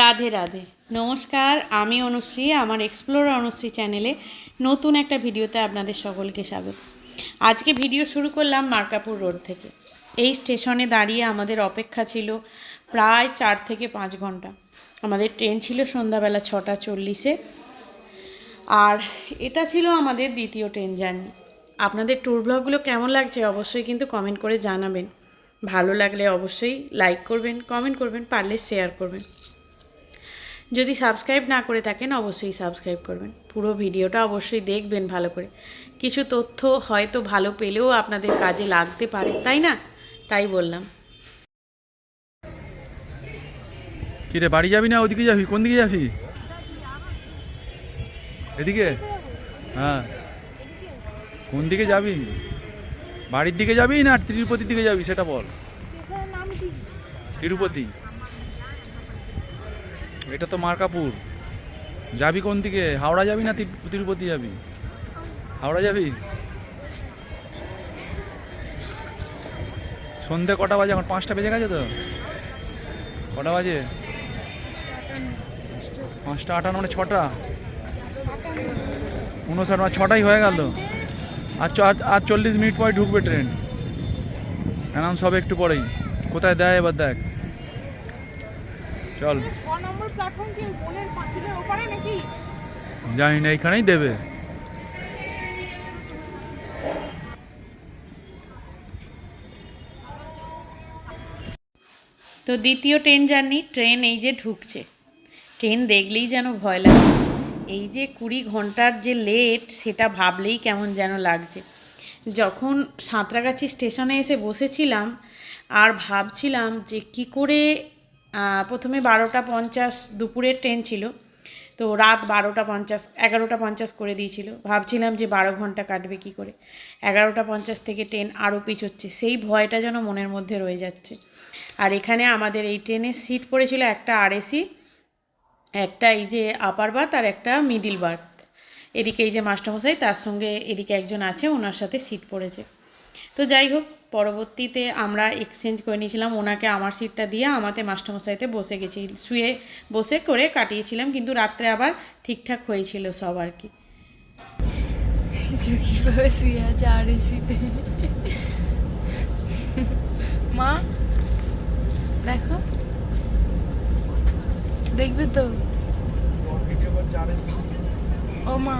রাধে রাধে। নমস্কার, আমি অনুশ্রী, আমার এক্সপ্লোর অনুশ্রী চ্যানেলে নতুন একটা ভিডিওতে আপনাদের সকলকে স্বাগত। আজকে ভিডিও শুরু করলাম মার্কাপুর রোড থেকে। এই স্টেশনে দাঁড়িয়ে আমাদের অপেক্ষা ছিল প্রায় চার থেকে পাঁচ ঘণ্টা। আমাদের ট্রেন ছিল সন্ধ্যাবেলা ছটা চল্লিশে। আর এটা ছিল আমাদের দ্বিতীয় ট্রেন জার্নি। আপনাদের ট্যুর ব্লগগুলো কেমন লাগছে অবশ্যই কিন্তু কমেন্ট করে জানাবেন। ভালো লাগলে অবশ্যই লাইক করবেন কমেন্ট করবেন, পারলে শেয়ার করবেন। যদি সাবস্ক্রাইব না করে থাকেন অবশ্যই সাবস্ক্রাইব করবেন। পুরো ভিডিওটা অবশ্যই দেখবেন ভালো করে। কিছু তথ্য হয়তো ভালো পেলেও আপনাদের কাজে লাগতে পারে তাই না? তাই বললাম। কি রে বাড়ি যাবি না? ওদিকে যাবি? কোন দিকে যাবি? এদিকে? হ্যাঁ। কোন দিকে যাবি? বাড়ির দিকে যাবি না তিরুপতির দিকে যাবি সেটা বল। তিরুপতি। এটা তো মার্কাপুর। যাবি কোন দিকে? হাওড়া যাবি না তিরুপতি যাবি? হাওড়া যাবি? সন্ধে কটা বাজে? এখন পাঁচটা বেজে গেছে তো? কটা বাজে? পাঁচটা আটান্ন মানে ছটা। উনষাট মানে ছটাই হয়ে গেল। আর আর- চল্লিশ মিনিট পরে ঢুকবে ট্রেন। অ্যানাউন্স হবে একটু পরেই। কোথায় দেয় এবার দেখ। চল। নম্বর প্ল্যাটফর্ম কি বনের পাঁচিলের ওপারে নাকি? জানি না এইখানেই দেবে। তো দ্বিতীয় ট্রেন জার্নি ট্রেন এই যে ঢুকছে। ট্রেন দেখলেই যেন ভয় লাগে। এই যে কুড়ি ঘণ্টার যে লেট সেটা ভাবলেই কেমন যেন লাগছে। যখন সাঁতরাগাছি স্টেশনে এসে বসেছিলাম আর ভাবছিলাম যে কি করে প্রথমে বারোটা পঞ্চাশ দুপুরের ট্রেন ছিল। তো রাত বারোটা পঞ্চাশ, এগারোটা পঞ্চাশ করে দিয়েছিল। ভাবছিলাম যে বারো ঘণ্টা কাটবে কি করে। এগারোটা পঞ্চাশ থেকে ট্রেন আরও পিছোচ্ছে। সেই ভয়টা যেন মনের মধ্যে রয়ে যাচ্ছে। আর এখানে আমাদের এই ট্রেনের সিট পড়েছিল একটা আরএসি একটা এই যে আপার বার্থ আর একটা মিডিল বার্থ এদিকে এই যে মাস্টারমশাই, তার সঙ্গে এদিকে একজন আছে, ওনার সাথে সিট পড়েছে। তো যাই হোক পরবর্তীতে আমরা এক্সচেঞ্জ করে নিয়েছিলাম। ওনাকে আমার সিটটা দিয়ে আমাদের মাস্টারমশাইতে বসে গেছি, শুয়ে বসে করে কাটিয়েছিলাম, কিন্তু রাত্রে আবার ঠিকঠাক হয়েছিল সব আর কি। শুয়ে আর মা, দেখো। দেখবে তো? ও মা।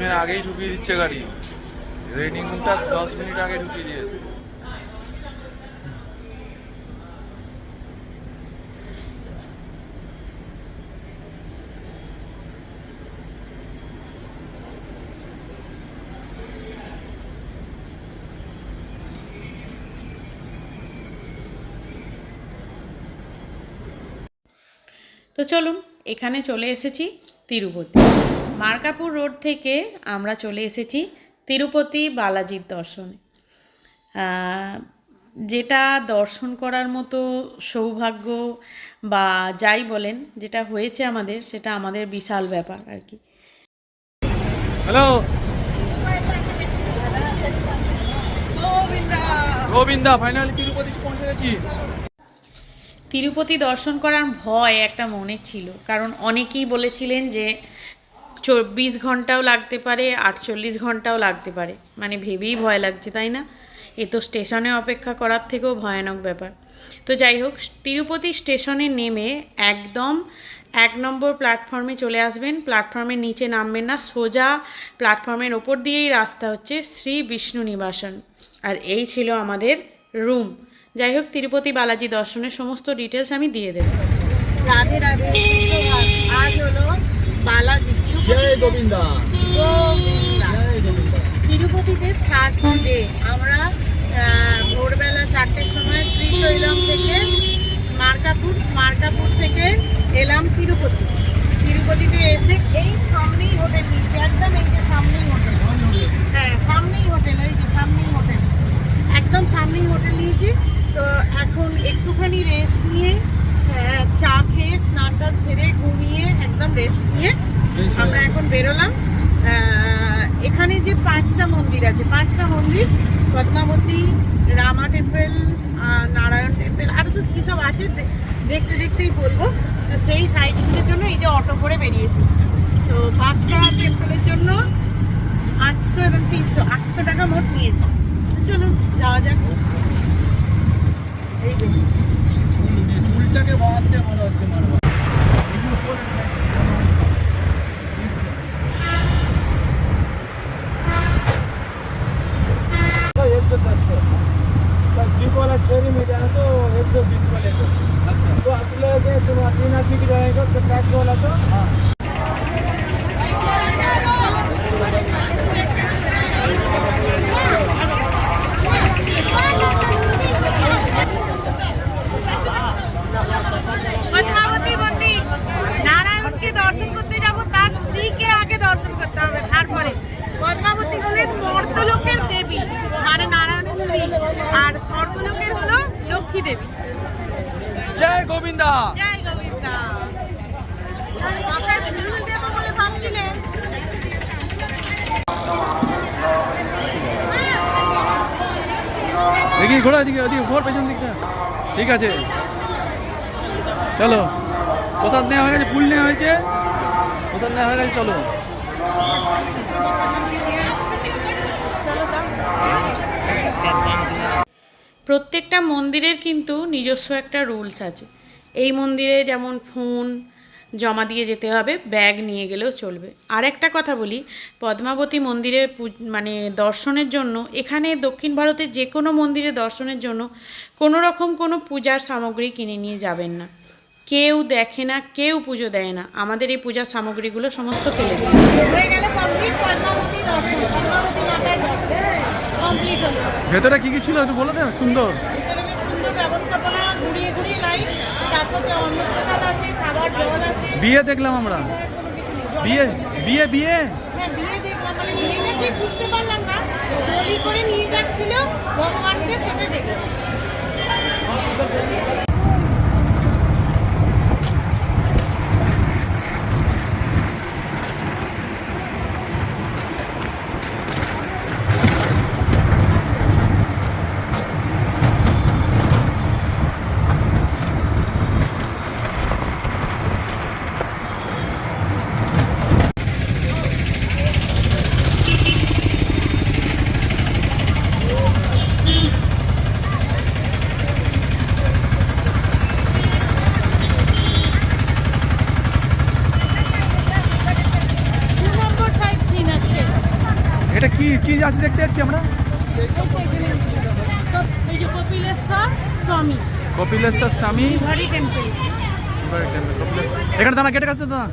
টাইমের আগেই ঢুকিয়ে দিচ্ছে গাড়ি। রেডিং রুমটা দশ মিনিট আগে ঢুকিয়ে দিয়েছে। তো চলুন, এখানে চলে এসেছি তিরুপতি। মার্কাপুর রোড থেকে আমরা চলে এসেছি তিরুপতি বালাজির দর্শনে। যেটা দর্শন করার মতো সৌভাগ্য বা যাই বলেন যেটা হয়েছে আমাদের সেটা আমাদের বিশাল ব্যাপার আর কি। হ্যালো? গোবিন্দা। ফাইনালি তিরুপতি পৌঁছে গেছি। তিরুপতি দর্শন করার ভয় একটা মনে ছিল কারণ অনেকেই বলেছিলেন যে চব্বিশ ঘন্টাও লাগতে পারে, আটচল্লিশ ঘন্টাও লাগতে পারে। মানে ভেবেই ভয় লাগছে, তাই না? এ তো স্টেশনে অপেক্ষা করার থেকেও ভয়ানক ব্যাপার। তো যাই হোক, তিরুপতি স্টেশনে নেমে একদম এক নম্বর প্ল্যাটফর্মে চলে আসবেন। প্ল্যাটফর্মের নিচে নামবেন না, সোজা প্ল্যাটফর্মের ওপর দিয়েই রাস্তা হচ্ছে শ্রী বিষ্ণু নিবাসন। আর এই ছিল আমাদের রুম। যাই হোক, তিরুপতি বালাজি দর্শনের সমস্ত ডিটেলস আমি দিয়ে দেবো। রাধে রাধে। আজ হলো বালাজি তিরুপতিতে ফার্স্ট ডে আমরা ভোরবেলা চারটের সময় শ্রীশৈলম থেকে মার্কাপুর মার্কাপুর থেকে এলাম তিরুপতি। তিরুপতিতে এসে এই সামনেই হোটেল নিয়েছি একদম এই যে সামনেই হোটেল হ্যাঁ সামনেই হোটেল এই যে সামনেই হোটেল একদম সামনেই হোটেল নিয়েছি। তো এখন একটুখানি রেস্ট নিয়ে আহ, চা খেয়ে স্নান টান ছেড়ে ঘুমিয়ে একদম রেস্ট নিয়ে. আমরা এখন বেরোলাম। এখানে যে পাঁচটা মন্দির আছে পাঁচটা মন্দির পদ্মাবতী রামা টেম্পল নারায়ণ টেম্পল আরও সব কী সব আছে দেখতে দেখতেই বলব। তো সেই সাইটিংয়ের জন্য এই যে অটো করে বেরিয়েছি। তো পাঁচটা টেম্পলের জন্য আটশো এবং তিনশো আটশো টাকা মোট নিয়েছি। চলো যাওয়া যাক। এই যে। চুলটাকে বাঁধতে মনে হচ্ছে মারবা डेयरी में तो एक सौ बीस वाले को अच्छा तो आप लोग तुम्हारा तीन आदमी की जाएगा तो टैक्स वाला तो हाँ গোবিন্দা। জয় দেখি ঘোড়া দিকে ওদিকে ঘোর পেছন দিকটা। ঠিক আছে। চলো। প্রসাদ নেওয়া হয়ে গেছে ফুল নেওয়া হয়েছে। প্রসাদ নেওয়া হয়ে গেছে চলো। প্রত্যেকটা মন্দিরের কিন্তু নিজস্ব একটা রুলস আছে। এই মন্দিরে যেমন ফোন জমা দিয়ে যেতে হবে ব্যাগ নিয়ে গেলেও চলবে। আর একটা কথা বলি পদ্মাবতী মন্দিরে মানে দর্শনের জন্য এখানে দক্ষিণ ভারতের যে কোনো মন্দিরে দর্শনের জন্য কোনো রকম কোনো পূজার সামগ্রী কিনে নিয়ে যাবেন না। কেউ দেখে না কেউ পুজো দেয় না। আমাদের এই পূজার সামগ্রীগুলো সমস্ত ফেলে হয়ে হলো ভেতরে কি কি ছিল একটু বলে দেন বেশ সুন্দর। বিয়ে দেখলাম আমরা। বিয়ে? বিয়ে বিয়ে? হ্যাঁ বিয়ে দেখলাম মানে বিয়েটা ঠিক বুঝতে পারলাম না। করে নিয়ে যাচ্ছিল ভগবানকে সেটা দেখলাম দু নম্বর সাইড সিন আজকে এটা কি দেখতে যাচ্ছি আমরা। কপিলেশ্বর স্বামী। এখানে দাঁড়া গেটের কাছে দাঁড়া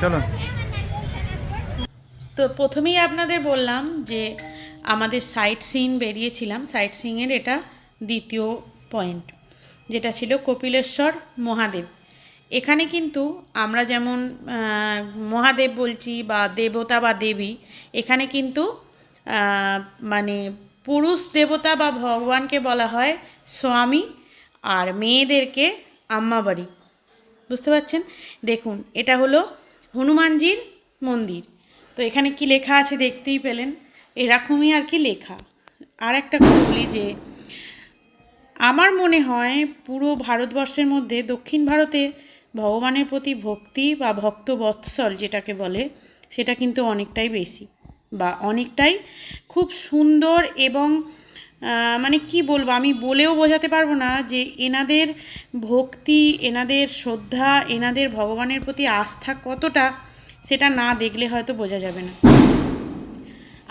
চলো। তো প্রথমেই আপনাদের বললাম যে আমাদের সাইট সিন বেরিয়েছিলাম। সাইট সিংয়ের এটা দ্বিতীয় পয়েন্ট। যেটা ছিল কপিলেশ্বর মহাদেব। এখানে কিন্তু আমরা যেমন মহাদেব বলছি বা দেবতা বা দেবী, এখানে কিন্তু মানে পুরুষ দেবতা বা ভগবানকে বলা হয় স্বামী আর মেয়েদেরকে আম্মাবাড়ি। বুঝতে পারছেন? দেখুন, এটা হলো হনুমানজির মন্দির। তো এখানে কি লেখা আছে দেখতেই পেলেন? এরকমই আর কি লেখা। আর একটা বলি যে আমার মনে হয় পুরো ভারতবর্ষের মধ্যে দক্ষিণ ভারতে ভগবানের প্রতি ভক্তি বা ভক্ত বৎসল যেটাকে বলে, সেটা কিন্তু অনেকটাই বেশি বা অনেকটাই খুব সুন্দর এবং মানে কি বলব, আমি বলেও বোঝাতে পারব না যে এনাদের ভক্তি, এনাদের শ্রদ্ধা, এনাদের ভগবানের প্রতি আস্থা কতটা, সেটা না দেখলে হয়তো বোঝা যাবে না।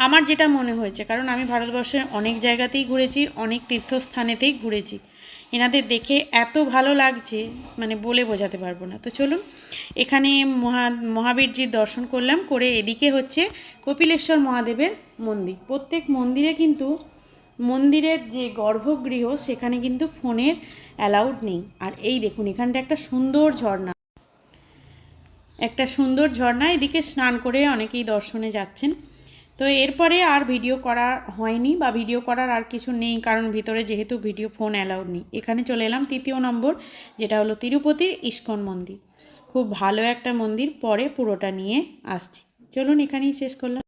আমার যেটা মনে হয়েছে, কারণ আমি ভারতবর্ষের অনেক জায়গাতেই ঘুরেছি, অনেক তীর্থস্থানেতেই ঘুরেছি। এনাদের দেখে এত ভালো লাগছে মানে বলে বোঝাতে পারব না। তো চলুন, এখানে মহা, মহাবীরজির দর্শন করলাম, করে এদিকে হচ্ছে কপিলেশ্বর মহাদেবের মন্দির। প্রত্যেক মন্দিরে কিন্তু, মন্দিরের যে গর্ভগৃহ, সেখানে কিন্তু ফোনের অ্যালাউড নেই। আর এই দেখুন এখানটা একটা সুন্দর ঝর্ণা। একটা সুন্দর ঝর্ণা, এদিকে স্নান করে অনেকেই দর্শনে যাচ্ছেন। তো এরপরে আর ভিডিও করা হয়নি বা ভিডিও করার আর কিছু নেই, কারণ ভিতরে যেহেতু ভিডিও ফোন অ্যালাউড নেই। এখানে চলে এলাম তৃতীয় নম্বর, যেটা হলো তিরুপতির ইস্কন মন্দির। খুব ভালো একটা মন্দির, পরে পুরোটা নিয়ে আসছি। চলুন এখানেই শেষ করলাম।